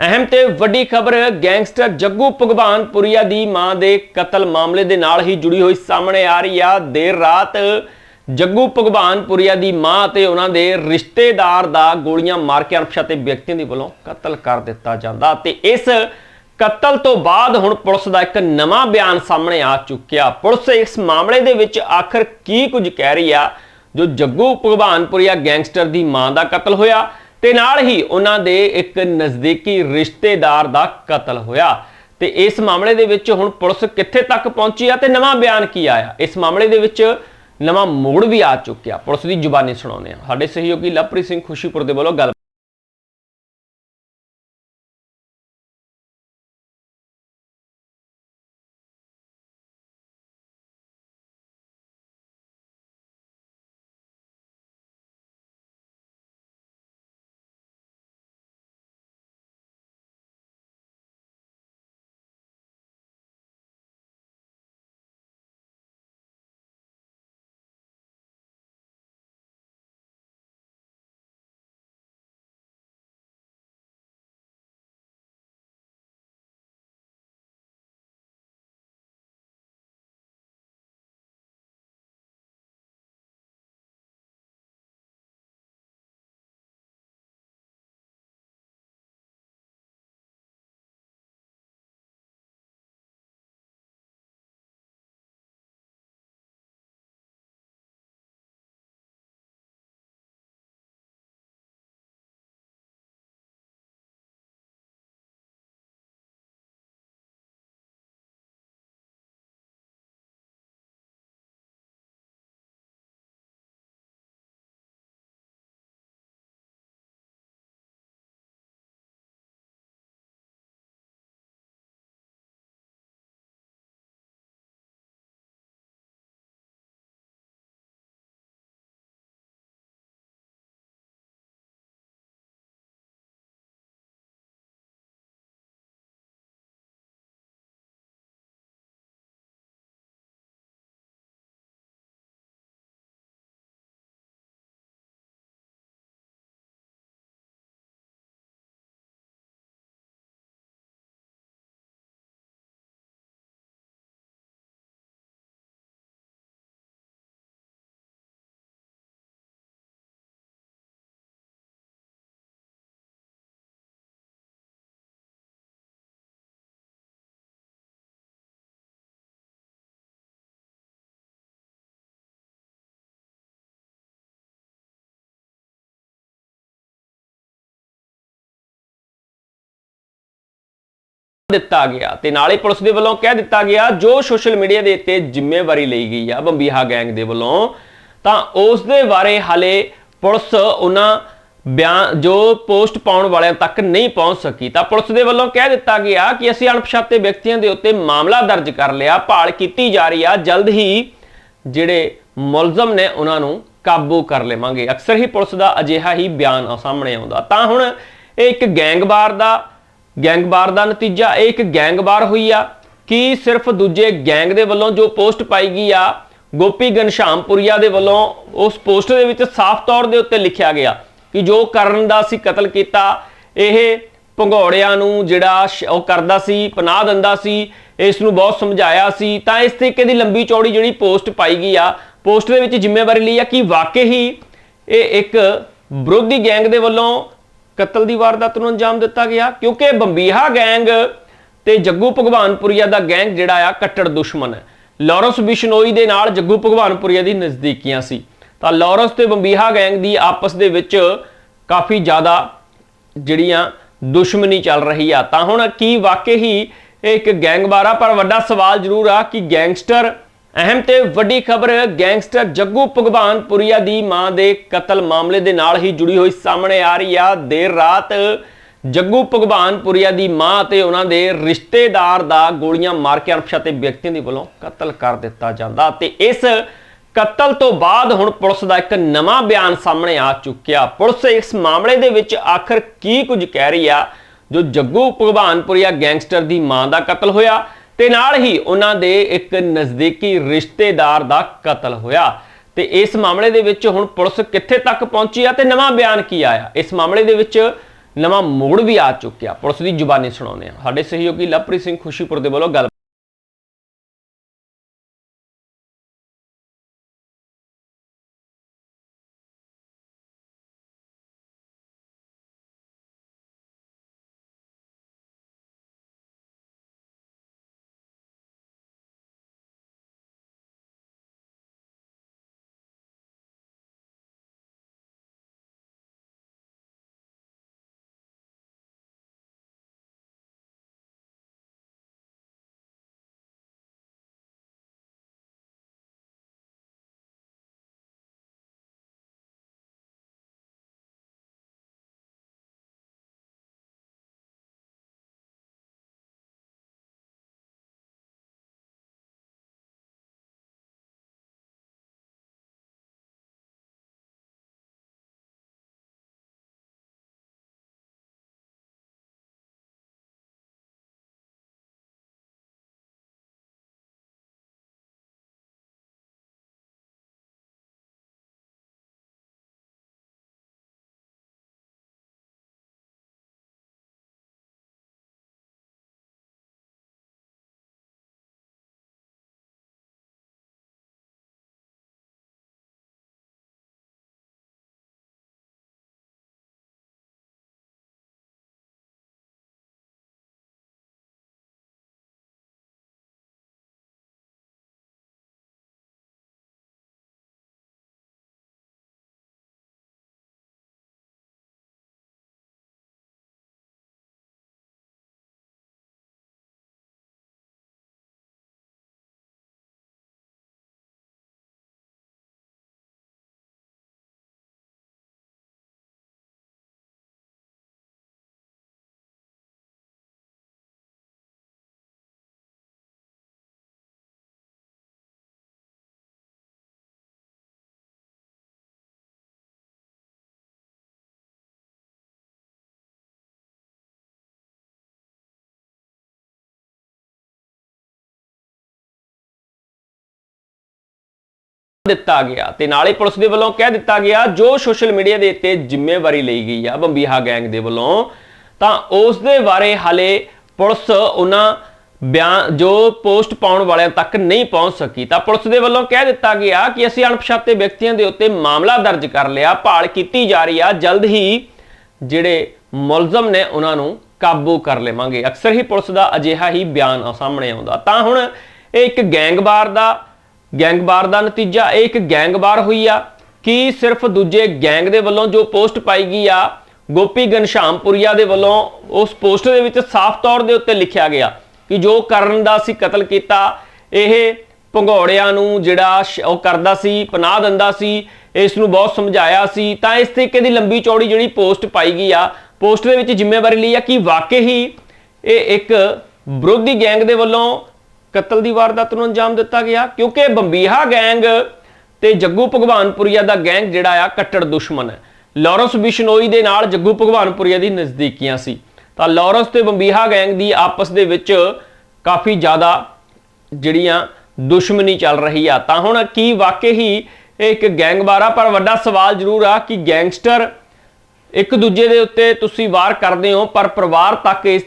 ਅਹਿਮ ਤੇ ਵੱਡੀ ਖਬਰ, ਗੈਂਗਸਟਰ ਜੱਗੂ ਭਗਵਾਨਪੁਰੀਆ ਦੀ ਮਾਂ ਦੇ ਕਤਲ ਮਾਮਲੇ ਦੇ ਨਾਲ ਹੀ ਜੁੜੀ ਹੋਈ ਸਾਹਮਣੇ ਆ ਰਹੀ ਆ। ਦੇਰ ਰਾਤ ਜੱਗੂ ਭਗਵਾਨਪੁਰੀਆ ਦੀ ਮਾਂ ਤੇ ਉਹਨਾਂ ਦੇ ਰਿਸ਼ਤੇਦਾਰ ਦਾ ਗੋਲੀਆਂ ਮਾਰ ਕੇ ਅਣਪਛਾਤੇ ਵਿਅਕਤੀਆਂ ਦੇ ਵੱਲੋਂ ਕਤਲ ਕਰ ਦਿੱਤਾ ਜਾਂਦਾ ਤੇ ਇਸ ਕਤਲ ਤੋਂ ਬਾਅਦ ਹੁਣ ਪੁਲਿਸ ਦਾ ਇੱਕ ਨਵਾਂ ਬਿਆਨ ਸਾਹਮਣੇ ਆ ਚੁੱਕਿਆ। ਪੁਲਿਸ ਇਸ ਮਾਮਲੇ ਦੇ ਵਿੱਚ ਆਖਰ ਕੀ ਕੁਝ ਕਹਿ ਰਹੀ ਆ, ਜੋ ਜੱਗੂ ਭਗਵਾਨਪੁਰੀਆ ਗੈਂਗਸਟਰ ਦੀ ਮਾਂ ਦਾ ਕਤਲ ਹੋਇਆ। ਤੇ ਨਾਲ ਹੀ ਉਹਨਾਂ ਦੇ ਇੱਕ ਨਜ਼ਦੀਕੀ ਰਿਸ਼ਤੇਦਾਰ ਦਾ ਕਤਲ ਹੋਇਆ। ਤੇ ਇਸ ਮਾਮਲੇ ਦੇ ਵਿੱਚ ਹੁਣ ਪੁਲਿਸ ਕਿੱਥੇ ਤੱਕ ਪਹੁੰਚੀ ਆ ਤੇ ਨਵਾਂ ਬਿਆਨ ਕੀ ਆਇਆ? ਇਸ ਮਾਮਲੇ ਦੇ ਵਿੱਚ ਨਵਾਂ ਮੋੜ ਵੀ ਆ ਚੁੱਕਿਆ। ਪੁਲਿਸ ਦੀ ਜ਼ੁਬਾਨੀ ਸੁਣਾਉਂਦੇ ਆ ਸਾਡੇ ਸਹਿਯੋਗੀ ਲਵਪ੍ਰੀਤ ਸਿੰਘ ਖੁਸ਼ੀਪੁਰ ਦੇ ਵੱਲੋਂ ਗੱਲ ਦਿੱਤਾ ਗਿਆ ਤੇ ਨਾਲੇ ਪੁਲਿਸ ਦੇ ਵੱਲੋਂ ਕਹਿ ਦਿੱਤਾ ਗਿਆ, ਜੋ ਸੋਸ਼ਲ ਮੀਡੀਆ ਦੇ ਉੱਤੇ ਜ਼ਿੰਮੇਵਾਰੀ ਲਈ ਗਈ ਆ ਬੰਬੀਹਾ ਗੈਂਗ ਦੇ ਵੱਲੋਂ, ਤਾਂ ਉਸ ਦੇ ਬਾਰੇ ਹਾਲੇ ਪੁਲਿਸ ਉਹਨਾਂ ਬਿਆਨ, ਜੋ ਪੋਸਟ ਪਾਉਣ ਵਾਲਿਆਂ ਤੱਕ ਨਹੀਂ ਪਹੁੰਚ ਸਕੀ। ਤਾਂ ਪੁਲਿਸ ਦੇ ਵੱਲੋਂ ਕਹਿ ਦਿੱਤਾ ਗਿਆ ਕਿ ਅਸੀਂ ਅਣਪਛਾਤੇ ਵਿਅਕਤੀਆਂ ਦੇ ਉੱਤੇ ਮਾਮਲਾ ਦਰਜ ਕਰ ਲਿਆ, ਭਾਲ ਕੀਤੀ ਜਾ ਰਹੀ ਆ, ਜਲਦ ਹੀ ਜਿਹੜੇ ਮੁਲਜ਼ਮ ਨੇ ਉਹਨਾਂ ਨੂੰ ਕਾਬੂ ਕਰ ਲਵਾਂਗੇ। ਅਕਸਰ ਹੀ ਪੁਲਿਸ ਦਾ ਅਜਿਹਾ ਹੀ ਬਿਆਨ ਸਾਹਮਣੇ ਆਉਂਦਾ। ਤਾਂ ਹੁਣ ਇਹ ਇੱਕ ਗੈਂਗਵਾਰ ਦਾ ਗੈਂਗਵਾਰ ਦਾ ਨਤੀਜਾ ਇਹ ਇੱਕ ਗੈਂਗਵਾਰ ਹੋਈ ਆ, ਕਿ ਸਿਰਫ ਦੂਜੇ ਗੈਂਗ ਦੇ ਵੱਲੋਂ ਜੋ ਪੋਸਟ ਪਾਈ ਗਈ ਆ, ਗੋਪੀ ਗਨਸ਼ਾਮਪੁਰੀਆ ਦੇ ਵੱਲੋਂ ਉਸ ਪੋਸਟ ਦੇ ਵਿੱਚ ਸਾਫ਼ ਤੌਰ ਦੇ ਉੱਤੇ ਲਿਖਿਆ ਗਿਆ ਕਿ ਜੋ ਕਰਨ ਦਾ ਸੀ ਕਤਲ ਕੀਤਾ, ਇਹ ਭੰਗੌੜਿਆਂ ਨੂੰ ਜਿਹੜਾ ਸ਼- ਉਹ ਕਰਦਾ ਸੀ, ਪਨਾਹ ਦਿੰਦਾ ਸੀ, ਇਸ ਨੂੰ ਬਹੁਤ ਸਮਝਾਇਆ ਸੀ, ਤਾਂ ਇਸ ਤਰੀਕੇ ਦੀ ਲੰਬੀ ਚੌੜੀ ਜਿਹੜੀ ਪੋਸਟ ਪਾਈ ਗਈ ਆ, ਪੋਸਟ ਦੇ ਵਿੱਚ ਜ਼ਿੰਮੇਵਾਰੀ ਲਈ ਆ ਕਿ ਵਾਕਈ ਹੀ ਇਹ ਇੱਕ ਵਿਰੋਧੀ ਗੈਂਗ ਦੇ ਵੱਲੋਂ ਕਤਲ ਦੀ ਵਾਰਦਾਤ ਨੂੰ ਅੰਜਾਮ ਦਿੱਤਾ ਗਿਆ, ਕਿਉਂਕਿ ਬੰਬੀਹਾ ਗੈਂਗ ਤੇ ਜੱਗੂ ਭਗਵਾਨਪੁਰੀਆ ਦਾ ਗੈਂਗ ਜਿਹੜਾ ਆ, ਕੱਟੜ ਦੁਸ਼ਮਣ ਹੈ। ਲਾਰੈਂਸ ਬਿਸ਼ਨੋਈ ਦੇ ਨਾਲ ਜੱਗੂ ਭਗਵਾਨਪੁਰੀਆ ਦੀ ਨਜ਼ਦੀਕੀਆਂ ਸੀ। ਤਾਂ ਲਾਰੈਂਸ ਤੇ ਬੰਬੀਹਾ ਗੈਂਗ ਦੀ ਆਪਸ ਦੇ ਵਿੱਚ ਕਾਫੀ ਜ਼ਿਆਦਾ ਜਿਹੜੀਆਂ ਦੁਸ਼ਮਣੀ ਚੱਲ ਰਹੀ ਆ। ਤਾਂ ਹੁਣ ਕੀ ਵਾਕਈ ਹੀ ਇਹ ਇੱਕ ਗੈਂਗਵਾਰ ਆ ਪਰ ਵੱਡਾ ਸਵਾਲ ਜ਼ਰੂਰ ਆ ਕਿ ਗੈਂਗਸਟਰ ਅਹਿਮ ਤੇ ਵੱਡੀ ਖਬਰ, ਗੈਂਗਸਟਰ ਜੱਗੂ ਭਗਵਾਨ ਪੁਰੀਆ ਦੀ ਮਾਂ ਦੇ ਕਤਲ ਮਾਮਲੇ ਦੇ ਨਾਲ ਹੀ ਜੁੜੀ ਹੋਈ ਸਾਹਮਣੇ ਆ ਰਹੀ ਆ। ਦੇਰ ਰਾਤ ਜੱਗੂ ਭਗਵਾਨ ਪੁਰੀਆ ਦੀ ਮਾਂ ਤੇ ਉਹਨਾਂ ਦੇ ਰਿਸ਼ਤੇਦਾਰ ਦਾ ਗੋਲੀਆਂ ਮਾਰ ਕੇ ਅਣਪਛਾਤੇ ਵਿਅਕਤੀਆਂ ਦੇ ਵੱਲੋਂ ਕਤਲ ਕਰ ਦਿੱਤਾ ਜਾਂਦਾ ਤੇ ਇਸ ਕਤਲ ਤੋਂ ਬਾਅਦ ਹੁਣ ਪੁਲਿਸ ਦਾ ਇੱਕ ਨਵਾਂ ਬਿਆਨ ਸਾਹਮਣੇ ਆ ਚੁੱਕਿਆ। ਪੁਲਿਸ ਇਸ ਮਾਮਲੇ ਦੇ ਵਿੱਚ ਆਖਰ ਕੀ ਕੁਝ ਕਹਿ ਰਹੀ ਆ, ਜੋ ਜੱਗੂ ਭਗਵਾਨਪੁਰੀਆ ਗੈਂਗਸਟਰ ਦੀ ਮਾਂ ਦਾ ਕਤਲ ਹੋਇਆ। ਤੇ ਨਾਲ ਹੀ ਉਹਨਾਂ ਦੇ ਇੱਕ ਨਜ਼ਦੀਕੀ ਰਿਸ਼ਤੇਦਾਰ ਦਾ ਕਤਲ ਹੋਇਆ। ਤੇ ਇਸ ਮਾਮਲੇ ਦੇ ਵਿੱਚ ਹੁਣ ਪੁਲਿਸ ਕਿੱਥੇ ਤੱਕ ਪਹੁੰਚੀ ਆ ਤੇ ਨਵਾਂ ਬਿਆਨ ਕੀ ਆਇਆ? ਇਸ ਮਾਮਲੇ ਦੇ ਵਿੱਚ ਨਵਾਂ ਮੋੜ ਵੀ ਆ ਚੁੱਕਿਆ। ਪੁਲਿਸ ਦੀ ਜ਼ੁਬਾਨੀ ਸੁਣਾਉਂਦੇ ਆ ਸਾਡੇ ਸਹਿਯੋਗੀ ਲਵਪ੍ਰੀਤ ਸਿੰਘ ਖੁਸ਼ੀਪੁਰ ਦੇ ਵੱਲੋਂ ਗੱਲ ਦਿੱਤਾ ਗਿਆ ਤੇ ਨਾਲੇ ਪੁਲਿਸ ਦੇ ਵੱਲੋਂ ਕਹਿ ਦਿੱਤਾ ਗਿਆ, ਜੋ ਸੋਸ਼ਲ ਮੀਡੀਆ ਦੇ ਉੱਤੇ ਜ਼ਿੰਮੇਵਾਰੀ ਲਈ ਗਈ ਆ ਬੰਬੀਹਾ ਗੈਂਗ ਦੇ ਵੱਲੋਂ, ਤਾਂ ਉਸ ਦੇ ਬਾਰੇ ਹਾਲੇ ਪੁਲਿਸ ਉਹਨਾਂ ਬਿਆਨ, ਜੋ ਪੋਸਟ ਪਾਉਣ ਵਾਲਿਆਂ ਤੱਕ ਨਹੀਂ ਪਹੁੰਚ ਸਕੀ। ਤਾਂ ਪੁਲਿਸ ਦੇ ਵੱਲੋਂ ਕਹਿ ਦਿੱਤਾ ਗਿਆ ਕਿ ਅਸੀਂ ਅਣਪਛਾਤੇ ਵਿਅਕਤੀਆਂ ਦੇ ਉੱਤੇ ਮਾਮਲਾ ਦਰਜ ਕਰ ਲਿਆ, ਭਾਲ ਕੀਤੀ ਜਾ ਰਹੀ ਆ, ਜਲਦ ਹੀ ਜਿਹੜੇ ਮੁਲਜ਼ਮ ਨੇ ਉਹਨਾਂ ਨੂੰ ਕਾਬੂ ਕਰ ਲਵਾਂਗੇ। ਅਕਸਰ ਹੀ ਪੁਲਿਸ ਦਾ ਅਜਿਹਾ ਹੀ ਬਿਆਨ ਸਾਹਮਣੇ ਆਉਂਦਾ। ਤਾਂ ਹੁਣ ਇਹ ਇੱਕ ਗੈਂਗਵਾਰ ਦਾ ਗੈਂਗਵਾਰ ਦਾ ਨਤੀਜਾ ਇਹ ਇੱਕ ਗੈਂਗਵਾਰ ਹੋਈ ਆ, ਕਿ ਸਿਰਫ ਦੂਜੇ ਗੈਂਗ ਦੇ ਵੱਲੋਂ ਜੋ ਪੋਸਟ ਪਾਈ ਗਈ ਆ, ਗੋਪੀ ਗਨਸ਼ਾਮਪੁਰੀਆ ਦੇ ਵੱਲੋਂ ਉਸ ਪੋਸਟ ਦੇ ਵਿੱਚ ਸਾਫ਼ ਤੌਰ ਦੇ ਉੱਤੇ ਲਿਖਿਆ ਗਿਆ ਕਿ ਜੋ ਕਰਨ ਦਾ ਸੀ ਕਤਲ ਕੀਤਾ, ਇਹ ਭੰਗੌੜਿਆਂ ਨੂੰ ਜਿਹੜਾ ਉਹ ਕਰਦਾ ਸੀ, ਪਨਾਹ ਦਿੰਦਾ ਸੀ, ਇਸ ਨੂੰ ਬਹੁਤ ਸਮਝਾਇਆ ਸੀ, ਤਾਂ ਇਸ ਤਰੀਕੇ ਦੀ ਲੰਬੀ ਚੌੜੀ ਜਿਹੜੀ ਪੋਸਟ ਪਾਈ ਗਈ ਆ, ਪੋਸਟ ਦੇ ਵਿੱਚ ਜ਼ਿੰਮੇਵਾਰੀ ਲਈ ਆ ਕਿ ਵਾਕਈ ਹੀ ਇਹ ਇੱਕ ਵਿਰੋਧੀ ਗੈਂਗ ਦੇ ਵੱਲੋਂ ਕਤਲ ਦੀ ਵਾਰਦਾਤ ਨੂੰ ਅੰਜਾਮ ਦਿੱਤਾ ਗਿਆ, ਕਿਉਂਕਿ ਬੰਬੀਹਾ ਗੈਂਗ ਤੇ ਜੱਗੂ ਭਗਵਾਨਪੁਰੀਆ ਦਾ ਗੈਂਗ ਜਿਹੜਾ ਆ, ਕੱਟੜ ਦੁਸ਼ਮਣ ਹੈ। ਲਾਰੈਂਸ ਬਿਸ਼ਨੋਈ ਦੇ ਨਾਲ ਜੱਗੂ ਭਗਵਾਨਪੁਰੀਆ ਦੀ ਨਜ਼ਦੀਕੀਆਂ ਸੀ। ਤਾਂ ਲਾਰੈਂਸ ਤੇ ਬੰਬੀਹਾ ਗੈਂਗ ਦੀ ਆਪਸ ਦੇ ਵਿੱਚ ਕਾਫੀ ਜ਼ਿਆਦਾ ਜਿਹੜੀਆਂ ਦੁਸ਼ਮਣੀ ਚੱਲ ਰਹੀ ਆ। ਤਾਂ ਹੁਣ ਕੀ ਵਾਕਈ ਹੀ ਇਹ ਇੱਕ ਗੈਂਗਵਾਰ ਆ ਪਰ ਵੱਡਾ ਸਵਾਲ ਜ਼ਰੂਰ ਆ ਕਿ ਗੈਂਗਸਟਰ ਇੱਕ ਦੂਜੇ ਦੇ ਉੱਤੇ ਤੁਸੀਂ ਵਾਰ ਕਰਦੇ ਹੋ, ਪਰ ਪਰਿਵਾਰ ਤੱਕ ਇਸ